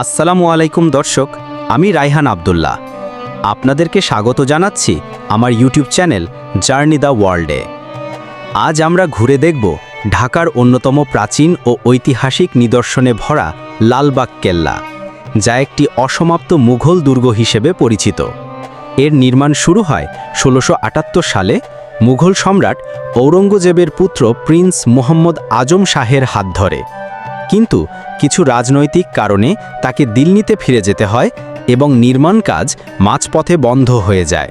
আসসালামু আলাইকুম দর্শক, আমি রায়হান আবদুল্লাহ। আপনাদেরকে স্বাগত জানাচ্ছি আমার ইউটিউব চ্যানেল জার্নি দ্য ওয়ার্ল্ডে। আজ আমরা ঘুরে দেখব ঢাকার অন্যতম প্রাচীন ও ঐতিহাসিক নিদর্শনে ভরা লালবাগ কেল্লা, যা একটি অসমাপ্ত মুঘল দুর্গ হিসেবে পরিচিত। এর নির্মাণ শুরু হয় ষোলোশো সালে মুঘল সম্রাট ঔরঙ্গজেবের পুত্র প্রিন্স মোহাম্মদ আজম শাহের হাত ধরে। কিন্তু কিছু রাজনৈতিক কারণে তাকে দিল্লিতে ফিরে যেতে হয় এবং নির্মাণ কাজ মাঝপথে বন্ধ হয়ে যায়।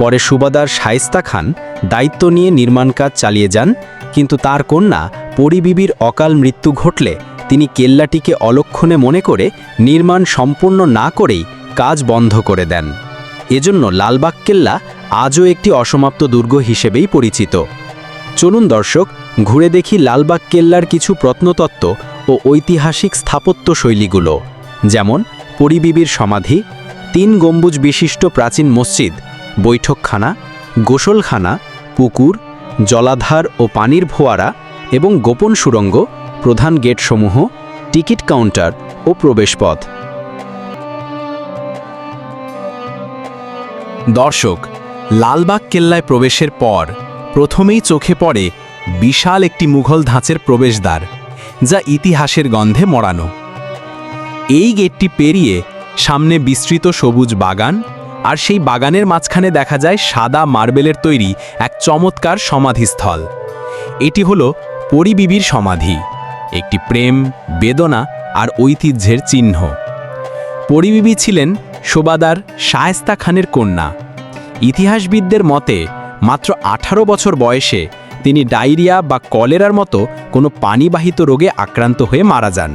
পরে সুবাদার শায়েস্তা খান দায়িত্ব নিয়ে নির্মাণ কাজ চালিয়ে যান, কিন্তু তার কন্যা পরিবিবির অকাল মৃত্যু ঘটলে তিনি কেল্লাটিকে অলক্ষণে মনে করে নির্মাণ সম্পূর্ণ না করেই কাজ বন্ধ করে দেন। এজন্য লালবাগ কেল্লা আজও একটি অসমাপ্ত দুর্গ হিসেবেই পরিচিত। চলুন দর্শক, ঘুরে দেখি লালবাগ কেল্লার কিছু প্রত্নতত্ত্ব ও ঐতিহাসিক স্থাপত্য শৈলীগুলো যেমন পরিবিবির সমাধি, তিন গম্বুজ বিশিষ্ট প্রাচীন মসজিদ, বৈঠকখানা, গোসলখানা, পুকুর, জলাধার ও পানির ফোয়ারা এবং গোপন সুড়ঙ্গ, প্রধান গেটসমূহ, টিকিট কাউন্টার ও প্রবেশপথ। দর্শক, লালবাগ কেল্লায় প্রবেশের পর প্রথমেই চোখে পড়ে বিশাল একটি মুঘল ধাঁচের প্রবেশদ্বার। যা ইতিহাসের গন্ধে মরানো এই গেটটি পেরিয়ে সামনে বিস্তৃত সবুজ বাগান, আর সেই বাগানের মাঝখানে দেখা যায় সাদা মার্বেলের তৈরি এক চমৎকার সমাধিস্থল। এটি হল পরিবিবির সমাধি, একটি প্রেম, বেদনা, আর ঐতিহ্যের চিহ্ন। পরিবিবি ছিলেন শোবাদার শায়েস্তা খানের কন্যা। ইতিহাসবিদদের মতে মাত্র আঠারো বছর বয়সে তিনি ডায়রিয়া বা কলেরার মতো কোনো পানিবাহিত রোগে আক্রান্ত হয়ে মারা যান।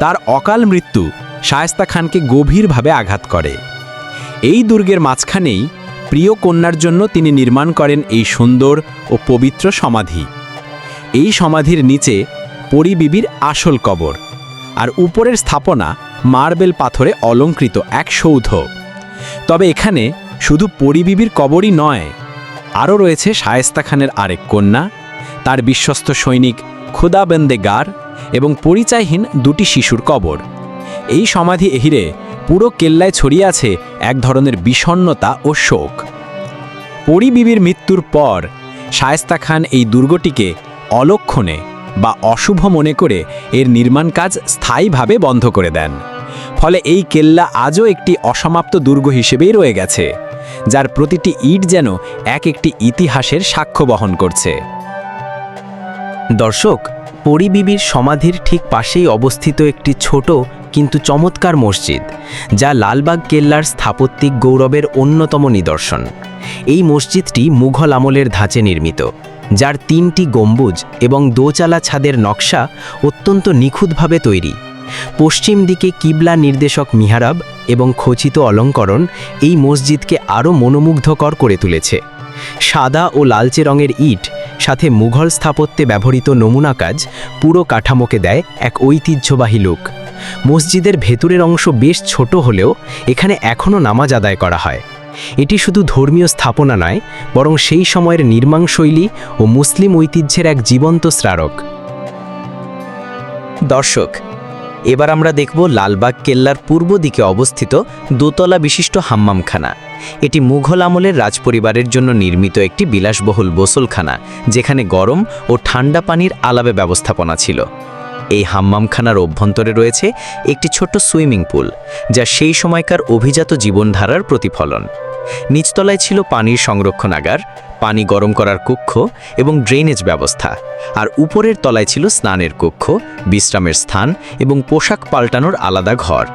তার অকাল মৃত্যু শায়েস্তা খানকে গভীরভাবে আঘাত করে। এই দুর্গের মাঝখানেই প্রিয় কন্যার জন্য তিনি নির্মাণ করেন এই সুন্দর ও পবিত্র সমাধি। এই সমাধির নিচে পরিবিবির আসল কবর আর উপরের স্থাপনা মার্বেল পাথরে অলঙ্কৃত এক সৌধ। তবে এখানে শুধু পরিবিবির কবরই নয় আরও রয়েছে শায়েস্তা খানের আরেক কন্যা, তার বিশ্বস্ত সৈনিক খুদাবেন্দে গার এবং পরিচয়হীন দুটি শিশুর কবর। এই সমাধি এহিরে পুরো কেল্লায় ছড়িয়ে আছে এক ধরনের বিষণ্ণতা ও শোক। পরিবিবির মৃত্যুর পর শায়েস্তা খান এই দুর্গটিকে অলক্ষণে বা অশুভ মনে করে এর নির্মাণ কাজ স্থায়ীভাবে বন্ধ করে দেন। ফলে এই কেল্লা আজও একটি অসমাপ্ত দুর্গ হিসেবেই রয়ে গেছে। যার প্রতিটি ইট যেন এক একটি ইতিহাসের সাক্ষ্য বহন করছে। দর্শক, পরিবিবির সমাধির ঠিক পাশেই অবস্থিত একটি ছোট কিন্তু চমৎকার মসজিদ, যা লালবাগ কেল্লার স্থাপত্যিক গৌরবের অন্যতম নিদর্শন। এই মসজিদটি মুঘল আমলের ধাঁচে নির্মিত, যার তিনটি গম্বুজ এবং দোচালা ছাদের নকশা অত্যন্ত নিখুঁতভাবে তৈরি। পশ্চিম দিকে কিবলা নির্দেশক মিহারাব এবং খচিত অলঙ্করণ এই মসজিদকে আরও মনোমুগ্ধকর করে তুলেছে। সাদা ও লালচে রঙের ইট, সাথে মুঘল স্থাপত্যে ব্যবহৃত নমুনা কাজ পুরো কাঠামোকে দেয় এক ঐতিহ্যবাহী লুক। মসজিদের ভেতরের অংশ বেশ ছোট হলেও এখানে এখনও নামাজ আদায় করা হয়। এটি শুধু ধর্মীয় স্থাপনা নয়, বরং সেই সময়ের নির্মাণ শৈলী ও মুসলিম ঐতিহ্যের এক জীবন্ত স্মারক। দর্শক এবার আমরা দেখব লালবাগ কেল্লার পূর্ব দিকে অবস্থিত দোতলা বিশিষ্ট হাম্মামখানা। এটি মুঘল আমলের রাজপরিবারের জন্য নির্মিত একটি বিলাসবহুল গোসলখানা, যেখানে গরম ও ঠান্ডা পানির আলাবে ব্যবস্থাপনা ছিল। এই হাম্মামখানার অভ্যন্তরে রয়েছে একটি ছোট্ট সুইমিং পুল, যা সেই সময়কার অভিজাত জীবনধারার প্রতিফলন। নিচতলায় ছিল পানির সংরক্ষণাগার পানি গরম করার কক্ষ এবং ড্রেনেজ ব্যবস্থা, আর উপরের তলায় ছিল স্নানের কক্ষ, বিশ্রামের স্থান এবং পোশাক পাল্টানোর আলাদা ঘর।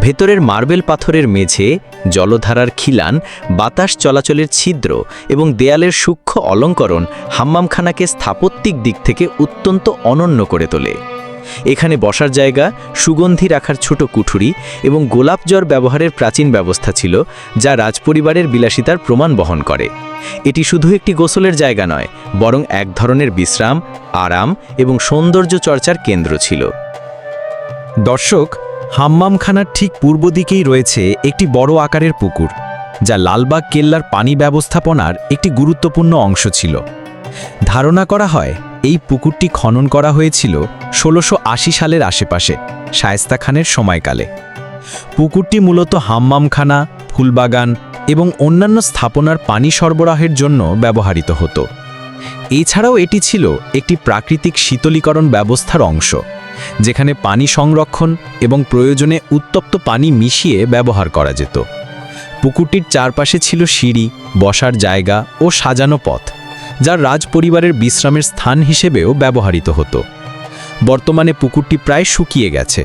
ভেতরের মার্বেল পাথরের মেঝে, জলধারার খিলান, বাতাস চলাচলের ছিদ্র এবং দেয়ালের সূক্ষ্ম অলঙ্করণ হাম্মামখানাকে স্থাপত্যিক দিক থেকে অত্যন্ত অনন্য করে তোলে। এখানে বসার জায়গা, সুগন্ধি রাখার ছোট কুঠুরি এবং গোলাপ জ্বর ব্যবহারের প্রাচীন ব্যবস্থা ছিল, যা রাজপরিবারের বিলাসিতার প্রমাণ বহন করে। এটি শুধু একটি গোসলের জায়গা নয়, বরং এক ধরনের বিশ্রাম, আরাম এবং সৌন্দর্য চর্চার কেন্দ্র ছিল। দর্শক, হাম্মামখানার ঠিক পূর্ব দিকেই রয়েছে একটি বড় আকারের পুকুর, যা লালবাগ কেল্লার পানি ব্যবস্থাপনার একটি গুরুত্বপূর্ণ অংশ ছিল। ধারণা করা হয় এই পুকুরটি খনন করা হয়েছিল ষোলোশো সালের আশেপাশে, শায়েস্তা খানের সময়কালে। পুকুরটি মূলত হাম্মামখানা, ফুলবাগান এবং অন্যান্য স্থাপনার পানি সরবরাহের জন্য ব্যবহৃত হতো। এছাড়াও এটি ছিল একটি প্রাকৃতিক শীতলীকরণ ব্যবস্থার অংশ, যেখানে পানি সংরক্ষণ এবং প্রয়োজনে উত্তপ্ত পানি মিশিয়ে ব্যবহার করা যেত। পুকুরটির চারপাশে ছিল সিঁড়ি, বসার জায়গা ও সাজানো পথ। যা রাজপরিবারের বিশ্রামের স্থান হিসেবেও ব্যবহৃত হতো। বর্তমানে পুকুরটি প্রায় শুকিয়ে গেছে,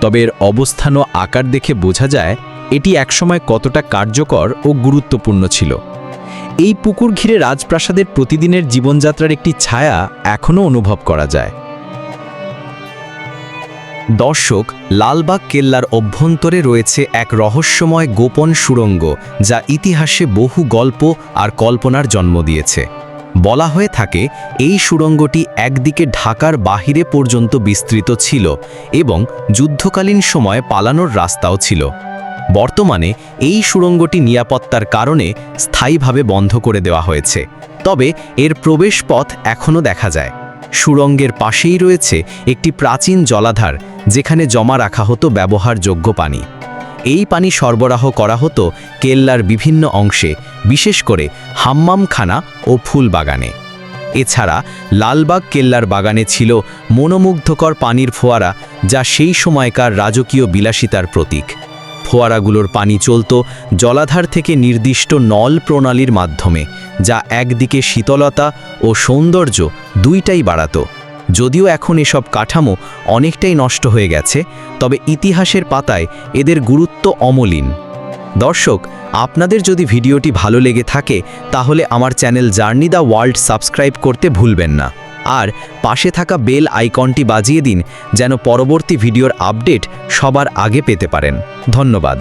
তবে এর অবস্থান ও আকার দেখে বোঝা যায় এটি একসময় কতটা কার্যকর ও গুরুত্বপূর্ণ ছিল। এই পুকুর ঘিরে রাজপ্রাসাদের প্রতিদিনের জীবনযাত্রার একটি ছায়া এখনও অনুভব করা যায়। দর্শক, লালবাগ কেল্লার অভ্যন্তরে রয়েছে এক রহস্যময় গোপন সুড়ঙ্গ যা ইতিহাসে বহু গল্প আর কল্পনার জন্ম দিয়েছে। বলা হয়ে থাকে, এই সুড়ঙ্গটি একদিকে ঢাকার বাহিরে পর্যন্ত বিস্তৃত ছিল এবং যুদ্ধকালীন সময়ে পালানোর রাস্তাও ছিল। বর্তমানে এই সুড়ঙ্গটি নিরাপত্তার কারণে স্থায়ীভাবে বন্ধ করে দেওয়া হয়েছে, তবে এর প্রবেশপথ এখনও দেখা যায়। সুড়ঙ্গের পাশেই রয়েছে একটি প্রাচীন জলাধার, যেখানে জমা রাখা হতো ব্যবহারযোগ্য পানি। এই পানি সরবরাহ করা হতো কেল্লার বিভিন্ন অংশে বিশেষ করে হাম্মামখানা ও ফুল বাগানে এছাড়া লালবাগ কেল্লার বাগানে ছিল মনোমুগ্ধকর পানির ফোয়ারা যা সেই সময়কার রাজকীয় বিলাসিতার প্রতীক। ফোয়ারাগুলোর পানি চলত জলাধার থেকে নির্দিষ্ট নল প্রণালীর মাধ্যমে, যা একদিকে শীতলতা ও সৌন্দর্য দুইটাই বাড়াতো। যদিও এখন এসব কাঠামো অনেকটাই নষ্ট হয়ে গেছে, তবে ইতিহাসের পাতায় এদের গুরুত্ব অমলিন। দর্শক, আপনাদের যদি ভিডিওটি ভালো লেগে থাকে, তাহলে আমার channel journey the world subscribe করতে ভুলবেন না। আর পাশে থাকা বেল আইকনটি বাজিয়ে দিন, যেন পরবর্তী ভিডিওর আপডেট সবার আগে পেতে পারেন। ধন্যবাদ।